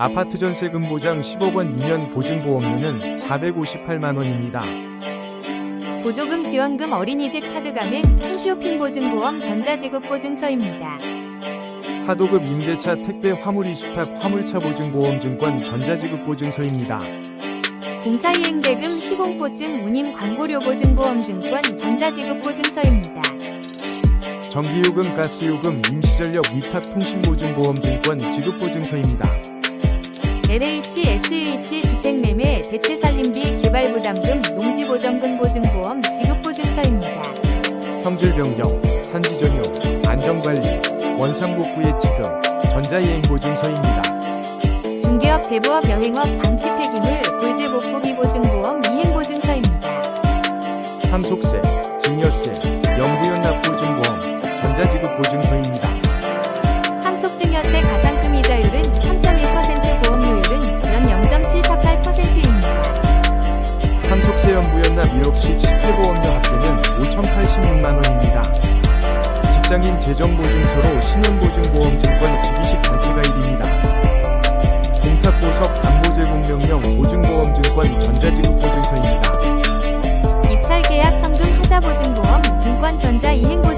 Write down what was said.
아파트 전세금 보장 10억 원 2년 보증보험료는 458만 원입니다. 보조금 지원금 어린이집 카드 가맹 홈쇼핑 보증보험 전자지급 보증서입니다. 하도급 임대차 택배 화물이 수탁 화물차 보증보험 증권 전자지급 보증서입니다. 공사이행 대금 시공보증 운임 광고료 보증보험 증권 전자지급 보증서입니다. 전기요금 가스요금 임시전력 위탁 통신보증보험 증권 지급보증서입니다. LH, SH 주택매매 대체살림비 개발부담금 농지보전금 보증보험 지급보증서입니다. 형질 변경, 산지 전용, 안전관리, 원상복구의 지급, 전자이행 보증서입니다. 중개업, 대부업, 여행업, 방치 폐기물, 골재복구비 보증보험 이행보증서입니다. 상속세, 증여세, 영부연납 보증보험, 전자지급 보증서입니다. 상속증여세 가상금 이자율은 법정인 재정보증서로 신용보증보험증권 주기식 단체가입입니다. 공탁보석 담보제공명령 보증보험증권 전자지급보증서입니다. 입찰계약 성금 하자보증보험 증권 전자이행보증